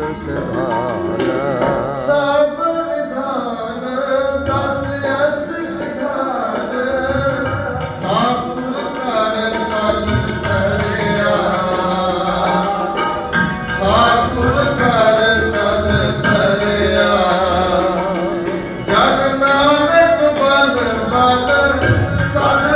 ਅਸ਼ਟ ਸਿਧਾਨ। ਸਭ ਨਿਧਾਨ, ਦਸ ਅਸ਼ਟ ਸਿਧਾਨ। ਠਾਕੁਰ ਕਰ ਤਨ ਕਰਿਆ ਠਾਕੁਰ ਕਰ ਤਨ ਕਰਿਆ ਜਗ ਨਾਨਕ ਬਲ ਬਲ, ਸਦ